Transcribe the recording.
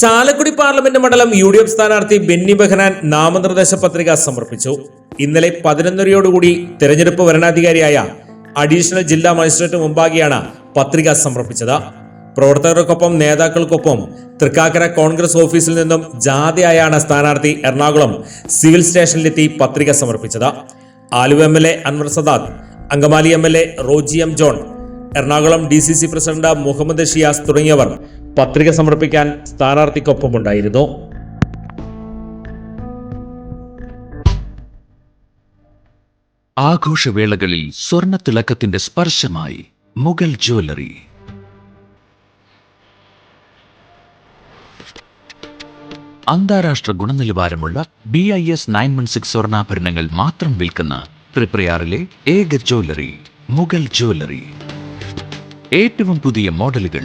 Chalakudy parliament മണ്ഡലം U D F സ്ഥാനാർത്ഥി ബെന്നി ബെഹനാൻ നാമനിർദ്ദേശ പത്രിക സമർപ്പിച്ചു. ഇന്നലെ പതിനൊന്നരയോടുകൂടി തെരഞ്ഞെടുപ്പ് വരണാധികാരിയായ അഡീഷണൽ ജില്ലാ മജിസ്ട്രേറ്റ് മുമ്പാകെയാണ് പത്രിക സമർപ്പിച്ചത്. പ്രവർത്തകർക്കൊപ്പം നേതാക്കൾക്കൊപ്പം തൃക്കാക്കര കോൺഗ്രസ് ഓഫീസിൽ നിന്നും ജാഥയായാണ് സ്ഥാനാർത്ഥി എറണാകുളം സിവിൽ സ്റ്റേഷനിലെത്തി പത്രിക സമർപ്പിച്ചത്. Aluva M L A Anwar Sadath Angamaly M L A Roji M John Ernakulam D C C president Muhammad Shiyas തുടങ്ങിയവർ പത്രിക സമർപ്പിക്കാൻ സ്ഥാനാർത്ഥിക്കൊപ്പമുണ്ടായിരുന്നു. ആഘോഷവേളകളിൽ സ്വർണത്തിളക്കത്തിന്റെ സ്പർശമായി മുഗൾ ജ്വല്ലറി. അന്താരാഷ്ട്ര ഗുണനിലവാരമുള്ള B I S nine one six സ്വർണാഭരണങ്ങൾ മാത്രം വിൽക്കുന്ന ത്രിപ്രയാറിലെ ഏക ജ്വല്ലറി മുഗൾ ജ്വല്ലറി. ഏറ്റവും പുതിയ മോഡലുകൾ